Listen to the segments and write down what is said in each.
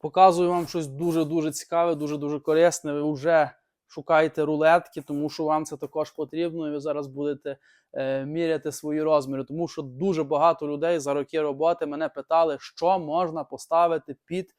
Показую вам щось дуже-дуже цікаве, дуже-дуже корисне. Ви вже шукаєте рулетки, тому що вам це також потрібно, і ви зараз будете е, міряти свої розміри. Тому що дуже багато людей за роки роботи мене питали, що можна поставити під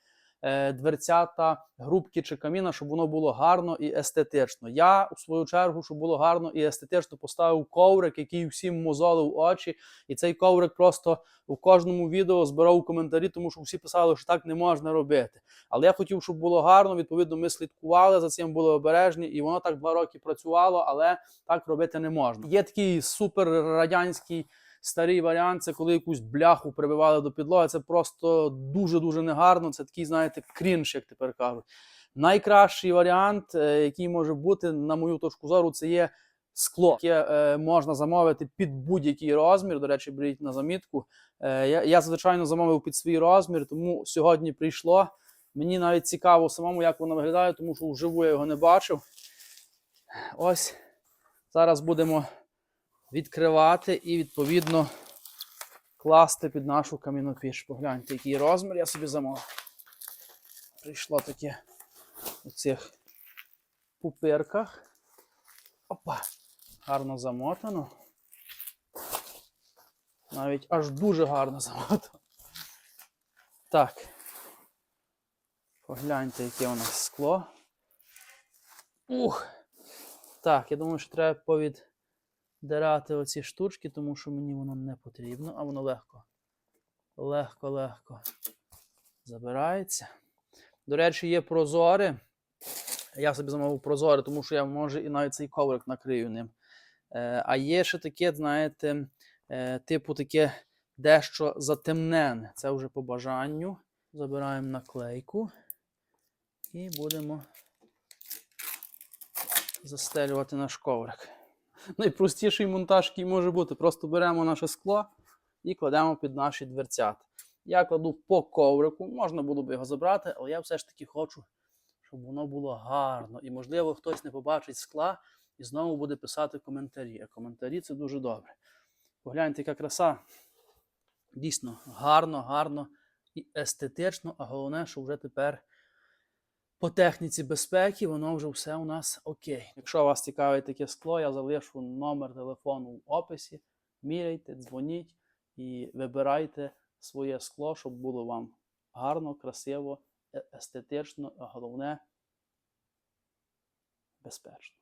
дверцята грубки чи каміна, щоб воно було гарно і естетично. Я, у свою чергу, щоб було гарно і естетично, поставив коврик, який всім мозолив очі. І цей коврик просто у кожному відео збирав коментарі, тому що всі писали, що так не можна робити. Але я хотів, щоб було гарно. Відповідно, ми слідкували за цим, були обережні, і воно так два роки працювало, але так робити не можна. Є такий супер радянський старий варіант, це коли якусь бляху прибивали до підлоги. Це просто дуже-дуже негарно. Це такий, знаєте, крінж, як тепер кажуть. Найкращий варіант, е, який може бути, на мою точку зору, це є скло, яке е, можна замовити під будь-який розмір. До речі, беріть на замітку. Е, я, я, звичайно, замовив під свій розмір, тому сьогодні прийшло. Мені навіть цікаво самому, як воно виглядає, тому що вживу я його не бачив. Ось зараз будемо відкривати і, відповідно, класти під нашу камінопіч. Погляньте, який розмір я собі замовив. Прийшло таке у цих пупирках. Опа, гарно замотано. Навіть аж дуже гарно замотано. Так. Погляньте, яке у нас скло. Ух! Так, я думаю, що треба повіддирати оці штучки, тому що мені воно не потрібно, а воно легко. Легко, легко забирається. До речі, є прозори. Я собі замовив прозори, тому що я може і навіть цей коврик накрию ним. Е, а є ще таке, знаєте, е, типу таке дещо затемнене. Це вже по бажанню. Забираємо наклейку і будемо застелювати наш коврик. Найпростіший монтаж, який може бути. Просто беремо наше скло і кладемо під наші дверцята. Я кладу по коврику, можна було б його забрати, але я все ж таки хочу, щоб воно було гарно. І, можливо, хтось не побачить скла і знову буде писати коментарі. А коментарі це дуже добре. Погляньте, яка краса. Дійсно, гарно, гарно і естетично, а головне, що вже тепер по техніці безпеки воно вже все у нас окей. Якщо вас цікавить таке скло, я залишу номер телефону в описі. Міряйте, дзвоніть і вибирайте своє скло, щоб було вам гарно, красиво, е- естетично, а головне безпечно.